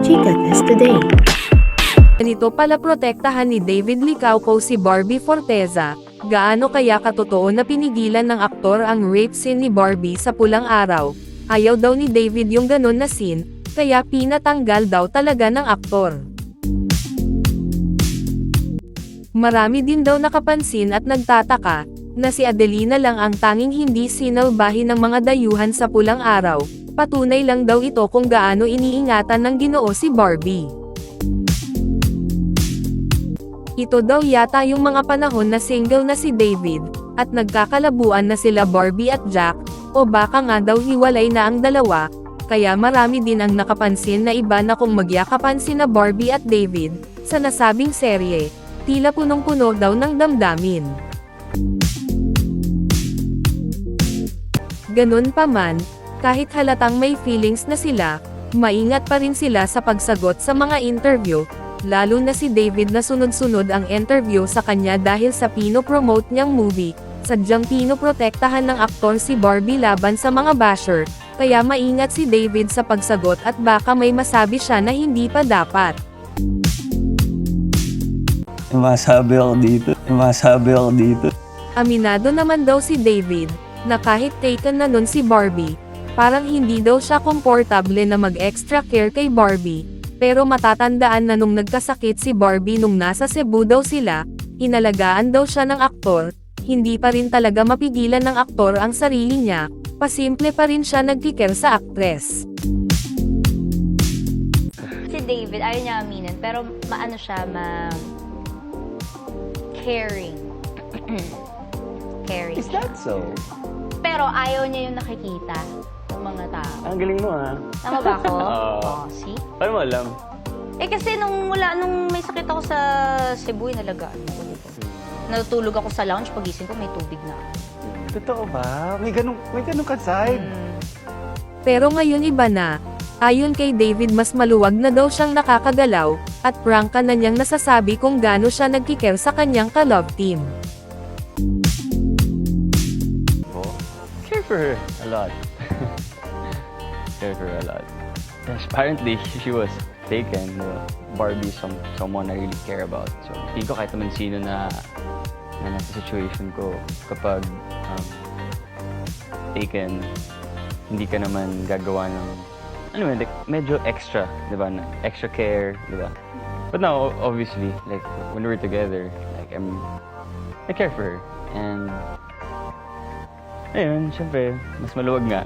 Chica Test Today. Ganito pala protektahan ni David Licauco si Barbie Forteza. Gaano kaya katotoo na pinigilan ng aktor ang rape scene ni Barbie sa pulang araw? Ayaw daw ni David yung ganon na scene, kaya pinatanggal daw talaga ng aktor. Marami din daw nakapansin at nagtataka, na si Adelina lang ang tanging hindi sinalbahin ng mga dayuhan sa pulang araw, patunay lang daw ito kung gaano iniingatan ng ginoo si Barbie. Ito daw yata yung mga panahon na single na si David, at nagkakalabuan na sila Barbie at Jack, o baka nga daw hiwalay na ang dalawa, kaya marami din ang nakapansin na iba na kung magyakapan sina Barbie at David, sa nasabing serye, tila punong-puno daw ng damdamin. Ganun pa man, kahit halatang may feelings na sila, maingat pa rin sila sa pagsagot sa mga interview, lalo na si David na sunod-sunod ang interview sa kanya dahil sa pino-promote niyang movie, sadyang pinoprotektahan ng aktor si Barbie laban sa mga basher, kaya maingat si David sa pagsagot at baka may masabi siya na hindi pa dapat. Masabi ako dito. Masabi ako dito. Aminado naman daw si David, na kahit taken na nun si Barbie, parang hindi daw siya komportable na mag-extra care kay Barbie, pero matatandaan na nung nagkasakit si Barbie nung nasa Cebu daw sila, inalagaan daw siya ng aktor, hindi pa rin talaga mapigilan ng aktor ang sarili niya, pasimple pa rin siya nagkikare sa aktres. Si David, ayaw niya aminin, pero maano siya, ma... caring. caring. Is that so? Pero ayaw niya yung nakikita ng mga tao. Ang galing mo ah. Tama ba ako? Oo. oh, see? Paano mo alam? Eh kasi nung mula, nung may sakit ako sa Cebu, inalagaan ko. Natutulog ako sa lounge, pagising ko may tubig na. ako. Totoo ba? May ganun, may ganun ka side. Mm. Pero ngayon iba na. Ayon kay David mas maluwag na daw siyang nakakagalaw, at prangka na niyang nasasabi kung gaano siya nagkikare sa kanyang ka-love team. For her a lot. Care for her a lot. Yes, apparently, she was taken. Uh, Barbie, some, someone I really care about. So, hindi ko kahit naman sino na, na nasa situation ko kapag um, taken, hindi ka naman gagawa ng, ano yun, like, medyo extra, di ba? Extra care, di ba? But now, obviously, like, when we're together, like, I'm, I care for her. And, ayun, syempre, mas maluwag nga.